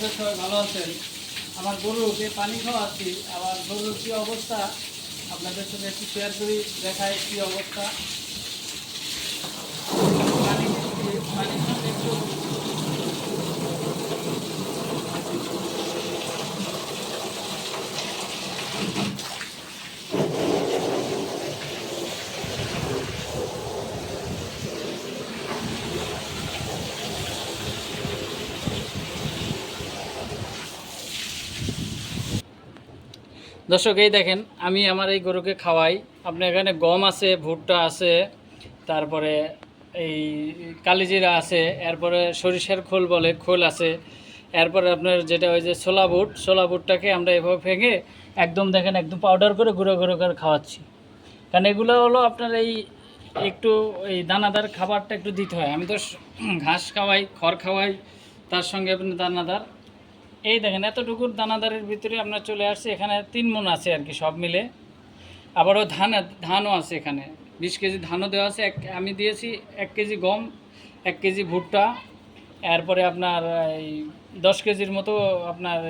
করি সবাই ভালো আছেন? আমার গরুকে পানি খাওয়াচ্ছি আমার গরুর কী অবস্থা? আপনাদের সাথে একটু শেয়ার করি দেখায় কী অবস্থা। পানি পানি সঙ্গে একটু দর্শক, এই দেখেন, আমি আমার এই গরুকে খাওয়াই। আপনার এখানে গম আছে, ভুট্টা আছে, তারপরে এই কালিজিরা আছে, এরপরে সরিষার খোল বলে, খোল আছে, এরপরে আপনার যেটা ওই যে ছোলা বুট, ছোলা বুটটাকে আমরা এভাবে ভেঙে একদম দেখেন, একদম পাউডার করে গুঁড়ো গুঁড়ো করে খাওয়াচ্ছি। কারণ এগুলো হলো আপনার এই একটু এই দানাদার খাবারটা একটু দিতে হয়। আমি তো ঘাস খাওয়াই, খড় খাওয়াই, তার সঙ্গে আপনার দানাদার এই দেখেন, এতটুকু দানাদারের ভিতরে আপনার চলে আসছে, এখানে তিন মন আছে আর কি সব মিলে। আবারও ধান, ধানও আছে এখানে। বিশ কেজি ধানও দেওয়া আছে, এক, আমি দিয়েছি এক কেজি গম, এক কেজি ভুট্টা, এরপরে আপনার এই দশ কেজির মতো আপনার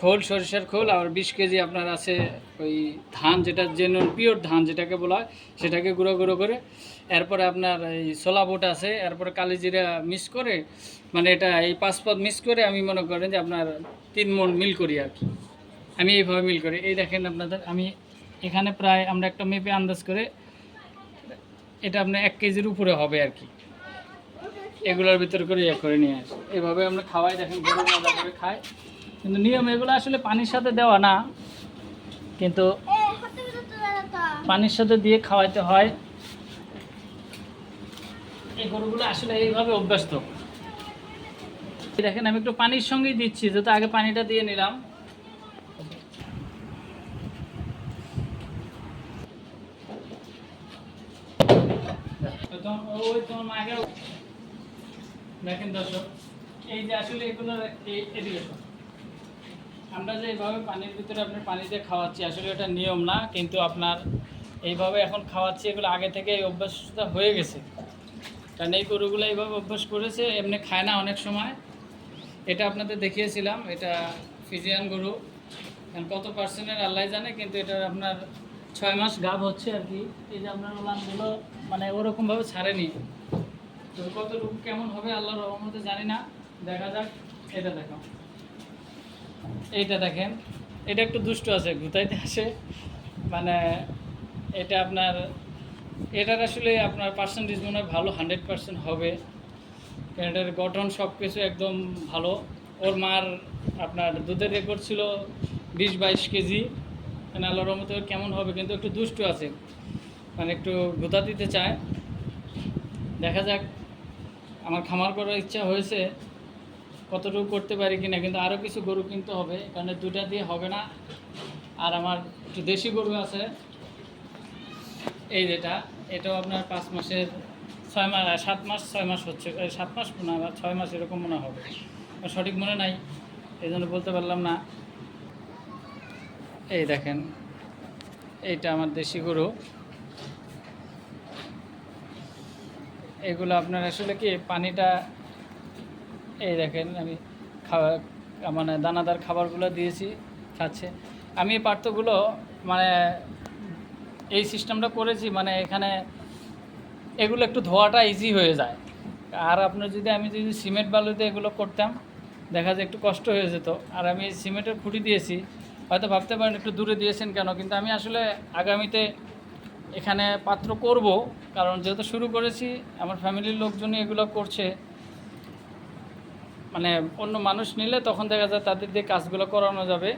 খোল, সরিষার খোল আর বিশ কেজি আপনার আছে ওই ধান যেটা জেনুইন পিওর ধান যেটাকে বলা হয়, সেটাকে গুঁড়ো গুঁড়ো করে, এরপরে আপনার এই ছোলা বুট আছে, এরপরে কালিজিরা মিক্স করে মানে এটা এই পাঁচ পদ মিক্স করে আমি মনে করেন যে আপনার তিন মন মিল করি আর কি। আমি এইভাবে মিল করি। এই দেখেন আপনাদের, আমি এখানে প্রায় আমরা একটা মেপে আন্দাজ করে এটা আপনার এক কেজির উপরে হবে আর কি। এগুলোর ভিতর করে ইয়ে করে নিয়ে আসি। এভাবে আমরা খাওয়াই, দেখেন গরু মজা করে খাই। কিন্তু নিয়ম এগুলো আসলে পানির সাথে দেওয়া না। কিন্তু পানির সাথে দিয়ে খাওয়াইতে হয়। এই গরুগুলো আসলে এইভাবে অভ্যস্ত। দেখেন, আমি একটু পানির সঙ্গেই দিচ্ছি, যেহেতু আগে পানিটা দিয়ে নিলাম। দেখেন দর্শক, এই যে আসলে এগুলো এদিকে আমরা যে এইভাবে পানির ভিতরে আপনার পানি দিয়ে খাওয়াচ্ছি, আসলে এটা নিয়ম না, কিন্তু আপনার এইভাবে এখন খাওয়াচ্ছি, এগুলো আগে থেকে এই অভ্যাসটা হয়ে গেছে। কারণ এই গরুগুলো এইভাবে অভ্যাস করেছে, এমনি খায় না অনেক সময়। এটা আপনাদের দেখিয়েছিলাম, এটা ফিজিয়ান গরু। কত পার্সেন্টের আল্লাহ জানে, কিন্তু এটা আপনার ছয় মাস গাভ হচ্ছে আর কি। এই যে আপনার ওলানগুলো মানে ওরকমভাবে ছাড়েনি। তো কতটুকু কেমন হবে আল্লাহর রহমতে জানি না। দেখা যাক, এটা দেখো। এইটা দেখেন। এটা একটু দুষ্ট আছে গুতাইতে আসে। মানে এটা আপনার, এটার আসলে আপনার পার্সেন্টেজ মনে হয় ভালো হান্ড্রেড পার্সেন্ট হবে। এটার গঠন সব কিছু একদম ভালো। ওর মার আপনার দুধের রেকর্ড ছিল বিশ বাইশ কেজি। মানে আল্লাহর রহমতে কেমন হবে কিন্তু একটু দুষ্ট আছে। মানে একটু গুতা দিতে চায়। দেখা যাক, আমার খামার করার ইচ্ছা হয়েছে। কতটুকু করতে পারি কিনা, কিন্তু আরও কিছু গরু কিনতে হবে, কারণ দুটা দিয়ে হবে না। আর আমার একটু দেশি গরু আছে। এই যেটা, এটাও আপনার পাঁচ মাসের ছয় মাস সাত মাস, ছয় মাস হচ্ছে সাত মাস না, বা ছয় মাস এরকম মনে হবে সঠিক মনে নাই এই জন্য বলতে পারলাম না। এই দেখেন, এইটা আমার দেশি গরু। এগুলো আপনার আসলে কি, পানিটা, এই দেখেন, আমি খাওয়া মানে দানাদার খাবারগুলো দিয়েছি, খাচ্ছে। আমি পার্থগুলো মানে এই সিস্টেমটা করেছি মানে এখানে এগুলো একটু ধোয়াটা ইজি হয়ে যায়। আর আপনার যদি আমি যদি সিমেন্ট বালুতে এগুলো করতাম, দেখা যায় একটু কষ্ট হয়ে যেত। আর আমি সিমেন্টের খুঁটি দিয়েছি, হয়তো ভাবতে পারেন একটু দূরে দিয়েছেন কেন, কিন্তু আমি আসলে আগামীতে এখানে পাত্র করব। কারণ যেহেতু শুরু করেছি, আমার ফ্যামিলির লোকজনই এগুলো করছে। মানে অন্য মানুষ নিলে তখন দেখা যায় তাদের দিয়ে কাজগুলো করানো যাবে।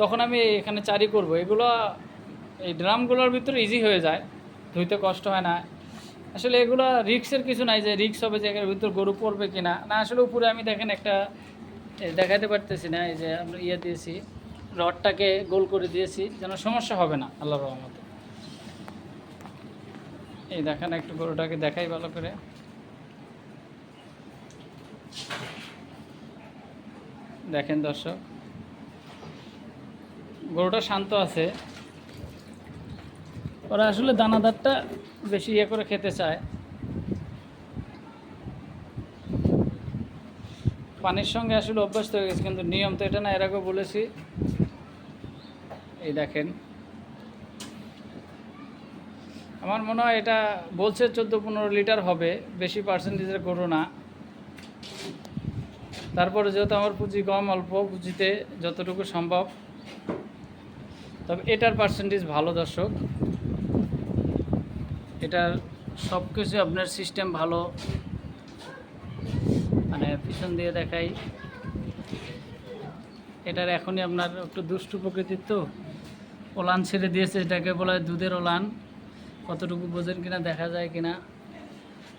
তখন আমি এখানে চারি করব। এগুলো এই ড্রামগুলোর ভিতরে ইজি হয়ে যায়। ধুইতে কষ্ট হয় না। আসলে এগুলো রিক্সের কিছু নাই যে রিক্স হবে যে ভিতর গরু পড়বে কি না না আসলে উপরে আমি দেখেন একটা দেখাতে পারতেছি না, এই যে আমরা ইয়ে দিয়েছি, রডটাকে গোল করে দিয়েছি, যেন সমস্যা হবে না আল্লাহ রহমতে। এই দেখেন একটু গরুটাকে দেখাই ভালো করে। দেখেন দর্শক, গরুটা শান্ত আছে। ওরা আসলে দানাদারটা বেশি ইয়ে করে খেতে চায়। পানির সঙ্গে আসলে অভ্যস্ত হয়ে গেছে, কিন্তু নিয়ম তো এটা না, এর বলেছি। এই দেখেন। আমার মনে হয় এটা বলছে চোদ্দ পনেরো লিটার হবে, বেশি পার্সেন্টেজের গরু না। তারপরে যেহেতু আমার পুঁজি কম, অল্প পুঁজিতে যতটুকু সম্ভব। তবে এটার পার্সেন্টেজ ভালো দর্শক। এটার সব কিছু আপনার সিস্টেম ভালো। মানে পিছন দিয়ে দেখাই। এটার এখনই আপনার একটু দুষ্টু প্রকৃতির তো। ওলান ছেড়ে দিয়েছে, এটাকে বলা হয় দুধের ওলান। কতটুকু বোঝেন কিনা, দেখা যায় কিনা।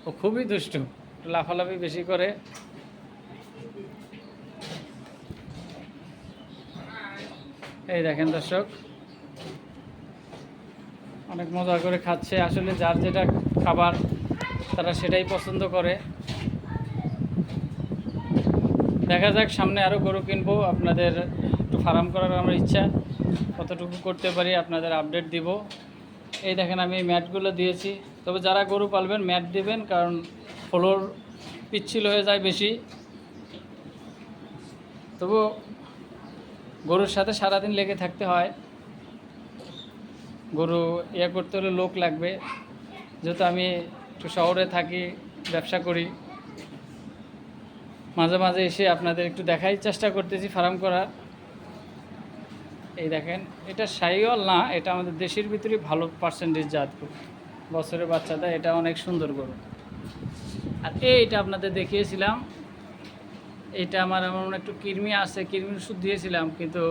ও খুবই দুষ্টু, লাফালাফি বেশি করে। এই দেখেন দর্শক অনেক মজা করে খাচ্ছে। আসলে যার যেটা খাবার, তারা সেটাই পছন্দ করে। দেখা যাক, সামনে আরও গরু কিনবো। আপনাদের একটু ফার্ম করার আমার ইচ্ছা। কতটুকু করতে পারি আপনাদের আপডেট দিব। এই দেখেন, আমি এই ম্যাটগুলো দিয়েছি। তবে যারা গরু পালবেন, ম্যাট দিবেন, কারণ ফ্লোর পিচ্ছিল হয়ে যায় বেশি। তবু গরুর সাথে সারাদিন লেগে থাকতে হয়। গরু ইয়ে করতে হলে লোক লাগবে। যেহেতু আমি একটু শহরে থাকি, ব্যবসা করি। মাঝে মাঝে এসে আপনাদের একটু দেখাই চেষ্টা করতেছি ফার্ম করার। এই দেখেন, এটা সাইওয়াল না, এটা আমাদের দেশের ভিতরে ভালো পার্সেন্টেজ জাত বছরের বাচ্চাটা, এটা অনেক সুন্দর গরু। আর এইটা আপনাদের দেখিয়েছিলাম। এটা আমার এমন একটু কৃমি আছে কৃমির ওষুধ দিয়েছিলাম, কিন্তু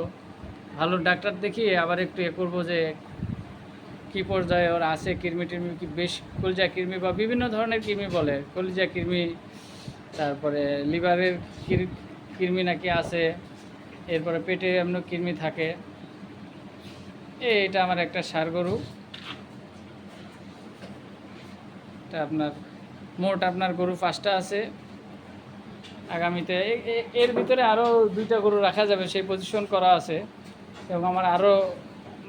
ভালো ডাক্তার দেখিয়ে আবার একটু এ করব যে কী পর্যায়ে ওর আছে, কৃমি টির্মি কি বেশ কলিজা কৃমি বা বিভিন্ন ধরনের কৃমি বলে কলিজা কৃমি, তারপরে লিভারের কৃমি নাকি আছে, এরপরে পেটে এমন কৃমি থাকে। এটা আমার একটা সার গরু। এটা আপনার, মোট আপনার গরু পাঁচটা আছে। আগামীতে এর ভিতরে আরও দুইটা গরু রাখা যাবে, সেই পজিশন করা আছে। এবং আমার আরও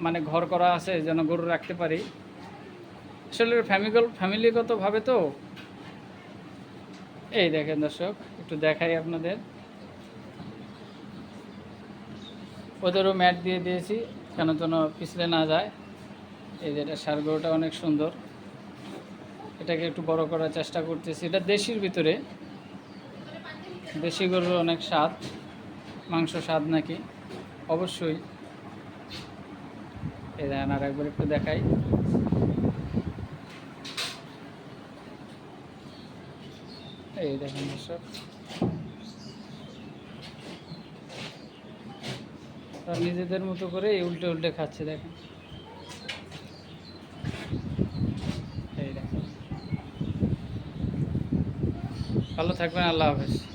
মানে ঘর করা আছে, যেন গরু রাখতে পারি। আসলে ফ্যামিগল ফ্যামিলিগতভাবে তো এই দেখেন দর্শক, একটু দেখাই আপনাদের। ওদেরও ম্যাট দিয়ে দিয়েছি কেন যেন পিছলে না যায়। এই যে এটা সার গরুটা অনেক সুন্দর। এটাকে একটু বড় করার চেষ্টা করতেছি। এটা দেশির ভিতরে। দেশি গরুর অনেক স্বাদ। মাংস স্বাদ নাকি? অবশ্যই। দেখেন আর একবার একটু দেখাই। এই দেখেন দর্শক। তারা নিজেদের মতো করে উল্টে উল্টে খাচ্ছে, দেখেন। এই দেখেন। ভালো থাকবেন, আল্লাহ হাফেজ।